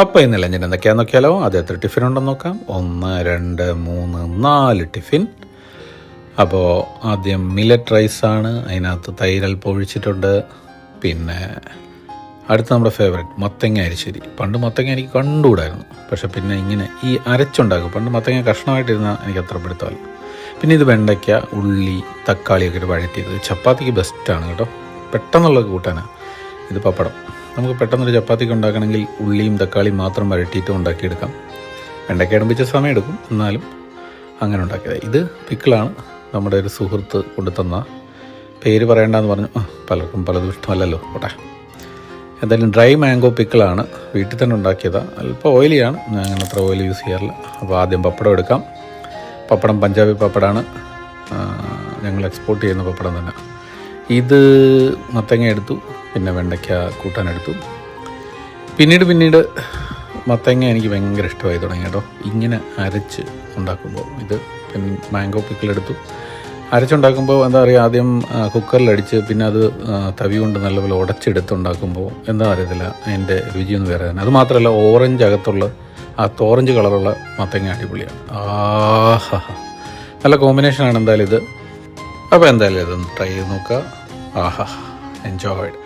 അപ്പോൾ ഇന്ന് ലഞ്ചിന് എന്തൊക്കെയാണെന്ന് നോക്കിയാലോ? അത് എത്ര ടിഫിൻ ഉണ്ടെന്ന് നോക്കാം. ഒന്ന് രണ്ട് മൂന്ന് നാല് ടിഫിൻ. അപ്പോൾ ആദ്യം മില്ലറ്റ് റൈസാണ്. അതിനകത്ത് തൈരൽപ്പം ഒഴിച്ചിട്ടുണ്ട്. പിന്നെ അടുത്ത നമ്മുടെ ഫേവറേറ്റ് മത്തങ്ങ അരിശ്ശേരി. പണ്ട് മത്തങ്ങ എനിക്ക് കണ്ടുകൂടായിരുന്നു. പക്ഷെ പിന്നെ ഇങ്ങനെ ഈ അരച്ചുണ്ടാക്കും. പണ്ട് മത്തങ്ങ കഷ്ണമായിട്ടിരുന്ന എനിക്ക് അത്ര പിടുത്തമല്ല. പിന്നെ ഇത് വെണ്ടയ്ക്ക ഉള്ളി തക്കാളിയൊക്കെ ഇട്ട് വഴറ്റിയത്. ചപ്പാത്തിക്ക് ബെസ്റ്റാണ് കേട്ടോ. പെട്ടെന്നുള്ള കൂട്ടാനാണ് ഇത് പപ്പടം. നമുക്ക് പെട്ടെന്നൊരു ചപ്പാത്തിക്ക് ഉണ്ടാക്കണമെങ്കിൽ ഉള്ളിയും തക്കാളിയും മാത്രം വരട്ടിയിട്ട് ഉണ്ടാക്കിയെടുക്കാം. വെണ്ടയ്ക്ക അടുപ്പിച്ച സമയം എടുക്കും. എന്നാലും അങ്ങനെ ഉണ്ടാക്കിയത്. ഇത് പിക്കിളാണ്. നമ്മുടെ ഒരു സുഹൃത്ത് കൊണ്ടുതന്ന. പേര് പറയണ്ടെന്ന് പറഞ്ഞു. പലർക്കും പലതും ഇഷ്ടമല്ലല്ലോ. പോട്ടെ. എന്തായാലും ഡ്രൈ മാംഗോ പിക്കിളാണ്. വീട്ടിൽ തന്നെ ഉണ്ടാക്കിയതാണ് അല്പം ഓയിലിയാണ്. ഞാൻ അങ്ങനെ അത്ര ഓയിൽ യൂസ് ചെയ്യാറില്ല. അപ്പോൾ ആദ്യം പപ്പടം എടുക്കാം. പപ്പടം പഞ്ചാബി പപ്പടമാണ് ഞങ്ങൾ എക്സ്പോർട്ട് ചെയ്യുന്ന പപ്പടം തന്നെ. ഇത് മത്തങ്ങ എടുത്തു. പിന്നെ വെണ്ടയ്ക്ക കൂട്ടാനെടുത്തു. പിന്നീട് പിന്നീട് മത്തങ്ങ എനിക്ക് ഭയങ്കര ഇഷ്ടമായി തുടങ്ങി കേട്ടോ. ഇങ്ങനെ അരച്ച് ഉണ്ടാക്കുമ്പോൾ ഇത് മാംഗോ പിക്കിളെടുത്തു അരച്ചുണ്ടാക്കുമ്പോൾ എന്താ പറയുക ആദ്യം കുക്കറിലടിച്ച് പിന്നെ അത് തവി കൊണ്ട് നല്ലപോലെ ഉടച്ചെടുത്ത് ഉണ്ടാക്കുമ്പോൾ എന്താ അറിയത്തില്ല അതിന്റെ രുചിയൊന്നും വേറെ തന്നെ. അത് മാത്രമല്ല ഓറഞ്ച് അകത്തുള്ള ആ തോറഞ്ച് കളറുള്ള മത്തങ്ങ അടിപൊളിയാണ്. ആഹാ. നല്ല കോമ്പിനേഷനാണ് എന്തായാലും ഇത്. അപ്പോൾ എന്തായാലും ഇതൊന്ന് ട്രൈ ചെയ്ത് നോക്കുക. ആഹാ. എൻജോയ്ഡ്